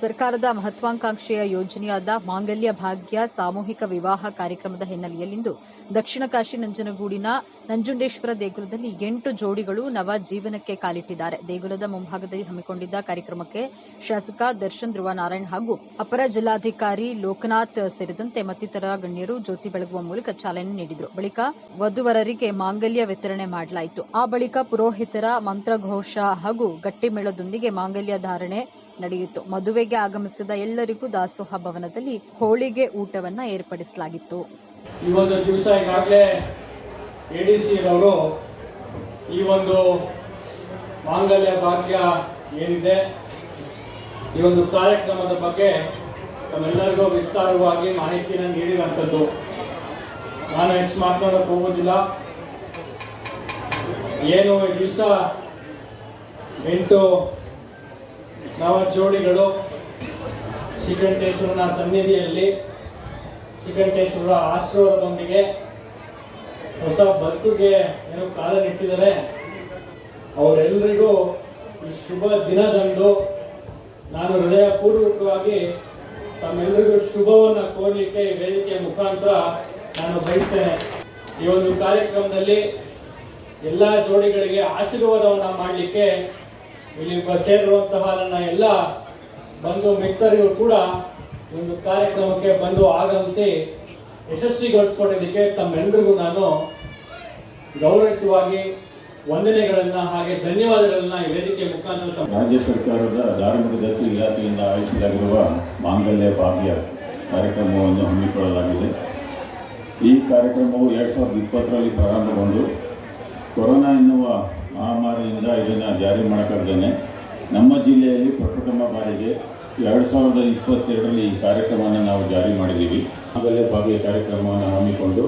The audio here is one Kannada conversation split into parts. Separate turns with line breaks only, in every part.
ಸರ್ಕಾರದ ಮಹತ್ವಾಕಾಂಕ್ಷೆಯ ಯೋಜನೆಯಾದ ಮಾಂಗಲ್ಯ ಭಾಗ್ಯ ಸಾಮೂಹಿಕ ವಿವಾಹ ಕಾರ್ಯಕ್ರಮದ ಹಿನ್ನೆಲೆಯಲ್ಲಿಂದು ದಕ್ಷಿಣ ಕಾಶಿ ನಂಜನಗೂಡಿನ ನಂಜುಂಡೇಶ್ವರ ದೇಗುಲದಲ್ಲಿ ಎಂಟು ಜೋಡಿಗಳು ನವ ಜೀವನಕ್ಕೆ ಕಾಲಿಟ್ಟಿದ್ದಾರೆ. ದೇಗುಲದ ಮುಂಭಾಗದಲ್ಲಿ ಹಮ್ಮಿಕೊಂಡಿದ್ದ ಕಾರ್ಯಕ್ರಮಕ್ಕೆ ಶಾಸಕ ದರ್ಶನ್ ಧ್ರುವ ನಾರಾಯಣ್ ಹಾಗೂ ಅಪರ ಜಿಲ್ಲಾಧಿಕಾರಿ ಲೋಕನಾಥ್ ಸೇರಿದಂತೆ ಮತ್ತಿತರ ಗಣ್ಯರು ಜ್ಯೋತಿ ಬೆಳಗುವ ಮೂಲಕ ಚಾಲನೆ ನೀಡಿದರು. ಬಳಿಕ ವಧುವರರಿಗೆ ಮಾಂಗಲ್ಯ ವಿತರಣೆ ಮಾಡಲಾಯಿತು. ಆ ಬಳಿಕ ಪುರೋಹಿತರ ಮಂತ್ರಘೋಷ ಹಾಗೂ ಗಟ್ಟಿಮೇಳದೊಂದಿಗೆ ಮಾಂಗಲ್ಯ ಧಾರಣೆ ನಡೆಯಿತು. ಮದುವೆಗೆ ಆಗಮಿಸಿದ ಎಲ್ಲರಿಗೂ ದಾಸೋಹ ಭವನದಲ್ಲಿ ಹೋಳಿಗೆ ಊಟವನ್ನ ಏರ್ಪಡಿಸಲಾಗಿತ್ತು.
ಈ ಒಂದು ದಿವಸ ಈಗಾಗಲೇ ಎ ಡಿ ಸಿ ಅವರು ಈ ಒಂದು ಮಾಂಗಲ್ಯ ಭಾಗ್ಯ ಏನಿದೆ, ಈ ಒಂದು ಕಾರ್ಯಕ್ರಮದ ಬಗ್ಗೆ ತಮ್ಮೆಲ್ಲರಿಗೂ ವಿಸ್ತಾರವಾಗಿ ಮಾಹಿತಿಯನ್ನು ನೀಡಿರುವಂಥದ್ದು. ನಾನು ಹೆಚ್ಚು ಮಾತನಾಡಕ್ಕೆ ಹೋಗೋದಿಲ್ಲ ಏನು ಈ ದಿವಸ ಎಂಟು ನವ ಜೋಡಿಗಳು ಶ್ರೀಕಂಠೇಶ್ವರನ ಸನ್ನಿಧಿಯಲ್ಲಿ ಶ್ರೀಕಂಠೇಶ್ವರ ಆಶೀರ್ವಾದದೊಂದಿಗೆ ಹೊಸ ಬದುಕಿಗೆ ಏನು ಕಾಲ ನೆಟ್ಟಿದ್ದಾರೆ ಅವರೆಲ್ಲರಿಗೂ ಈ ಶುಭ ದಿನದಂದು ನಾನು ಹೃದಯಪೂರ್ವಕವಾಗಿ ತಮ್ಮೆಲ್ಲರಿಗೂ ಶುಭವನ್ನು ಕೋರಲಿಕ್ಕೆ ಈ ವೇದಿಕೆಯ ಮುಖಾಂತರ ನಾನು ಬಯಸ್ತೇನೆ. ಈ ಒಂದು ಕಾರ್ಯಕ್ರಮದಲ್ಲಿ ಎಲ್ಲ ಜೋಡಿಗಳಿಗೆ ಆಶೀರ್ವಾದವನ್ನು ಮಾಡಲಿಕ್ಕೆ ಇಲ್ಲಿ ಸೇರಿರುವಂತಹ ನನ್ನ ಎಲ್ಲ ಬಂಧು ಮಿತ್ರರಿಗೂ ಕೂಡ ಒಂದು ಕಾರ್ಯಕ್ರಮಕ್ಕೆ ಬಂದು ಆಗಮಿಸಿ ಯಶಸ್ವಿಗೊಳಿಸ್ಕೊಂಡಿದ್ದಕ್ಕೆ ತಮ್ಮೆಲ್ಲರಿಗೂ ನಾನು ಗೌರವಯುತವಾಗಿ ವಂದನೆಗಳನ್ನ ಹಾಗೆ ಧನ್ಯವಾದಗಳನ್ನ ವೇದಿಕೆ ಮುಖಾಂತರ
ರಾಜ್ಯ ಸರ್ಕಾರದ ಧಾರ್ಮಿಕ ದತ್ತಿ ಇಲಾಖೆಯಿಂದ ಆಯೋಜಿಸಲಾಗಿರುವ ಮಾಂಗಲ್ಯ ಭಾಗ್ಯ ಕಾರ್ಯಕ್ರಮವನ್ನು ಹಮ್ಮಿಕೊಳ್ಳಲಾಗಿದೆ. ಈ ಕಾರ್ಯಕ್ರಮವು ಎರಡು ಸಾವಿರದ ಇಪ್ಪತ್ತರಲ್ಲಿ ಪ್ರಾರಂಭಗೊಂಡು ಕೊರೋನಾ ಎನ್ನುವ ಮಹಾಮಾರಿಯಿಂದ ಇದನ್ನು ಜಾರಿ ಮಾಡೋಕ್ಕಾಗ್ದೇ ನಮ್ಮ ಜಿಲ್ಲೆಯಲ್ಲಿ ಪ್ರಪ್ರಥಮ ಬಾರಿಗೆ ಎರಡು ಸಾವಿರದ ಇಪ್ಪತ್ತೆರಡರಲ್ಲಿ ಈ ಕಾರ್ಯಕ್ರಮವನ್ನು ನಾವು ಜಾರಿ ಮಾಡಿದ್ದೀವಿ. ಆಗಲೇ ಭಾಗಿಯ ಕಾರ್ಯಕ್ರಮವನ್ನು ಹಮ್ಮಿಕೊಂಡು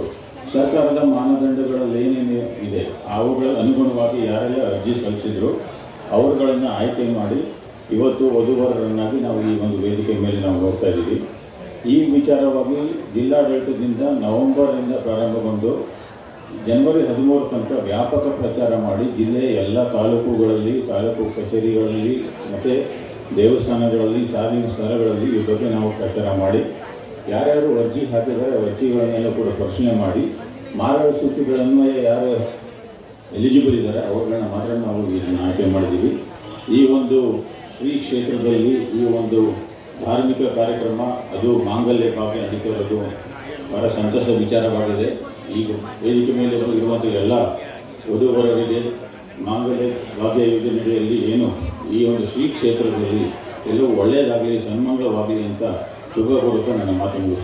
ಸರ್ಕಾರದ ಮಾನದಂಡಗಳಲ್ಲಿ ಏನೇನು ಇದೆ. ಅವುಗಳ ಅನುಗುಣವಾಗಿ ಯಾರೆಲ್ಲ ಅರ್ಜಿ ಸಲ್ಲಿಸಿದ್ರು ಅವರುಗಳನ್ನು ಆಯ್ಕೆ ಮಾಡಿ ಇವತ್ತು ವಧುವರರನ್ನಾಗಿ ನಾವು ಈ ಒಂದು ವೇದಿಕೆ ಮೇಲೆ ನಾವು ಹೋಗ್ತಾ ಇದ್ದೀವಿ. ಈ ವಿಚಾರವಾಗಿ ಜಿಲ್ಲಾಡಳಿತದಿಂದ ನವೆಂಬರಿಂದ ಪ್ರಾರಂಭಗೊಂಡು ಜನವರಿ ಹದಿಮೂರು ತನಕ ವ್ಯಾಪಕ ಪ್ರಚಾರ ಮಾಡಿ ಜಿಲ್ಲೆಯ ಎಲ್ಲ ತಾಲೂಕುಗಳಲ್ಲಿ, ತಾಲೂಕು ಕಚೇರಿಗಳಲ್ಲಿ, ಮತ್ತು ದೇವಸ್ಥಾನಗಳಲ್ಲಿ ಸಾರ್ವಜನಿಕ ಸ್ಥಳಗಳಲ್ಲಿ ಈ ಬಗ್ಗೆ ನಾವು ಪ್ರಚಾರ ಮಾಡಿ, ಯಾರ್ಯಾರು ಅರ್ಜಿ ಹಾಕಿದರೆ ಅರ್ಜಿಗಳನ್ನೆಲ್ಲ ಕೂಡ ಪರಿಶೀಲನೆ ಮಾಡಿ ಮಾರ್ಗಸೂಚಿಗಳನ್ವಯ ಯಾರು ಎಲಿಜಿಬಲ್ ಇದ್ದಾರೆ, ಅವ್ರನ್ನ ಮಾತ್ರ ನಾವು ಇದನ್ನು ಆಯ್ಕೆ ಮಾಡಿದ್ದೀವಿ. ಈ ಒಂದು ಶ್ರೀ ಕ್ಷೇತ್ರದಲ್ಲಿ ಈ ಒಂದು ಧಾರ್ಮಿಕ ಕಾರ್ಯಕ್ರಮ, ಅದು ಮಾಂಗಲ್ಯ ಭಾಗ್ಯ ನಡೀತಿರೋದು ಬಹಳ ಸಂತಸದ ವಿಚಾರವಾಗಿದೆ. ಈಗ ವೇದಿಕೆ ಮೇಲೆ ಇರುವಂಥ ಎಲ್ಲ ವಧುವರರಿಗೆ ಮಾಂಗಲ್ಯ ಭಾಗ್ಯ ಯೋಜನೆಯಲ್ಲಿ ಏನು ಈ ಒಂದು ಶ್ರೀ ಕ್ಷೇತ್ರದಲ್ಲಿ ಎಲ್ಲವೂ ಒಳ್ಳೆಯದಾಗಲಿ, ಸನ್ಮಂಗಲವಾಗಲಿ ಅಂತ ಶುಭ ಕೊಡುತ್ತಾ ನನ್ನ ಮಾತು.